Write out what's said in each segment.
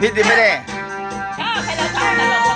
พิษดิไม่ได้ ชอบใครเราชอบแต่เรา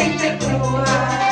think that the world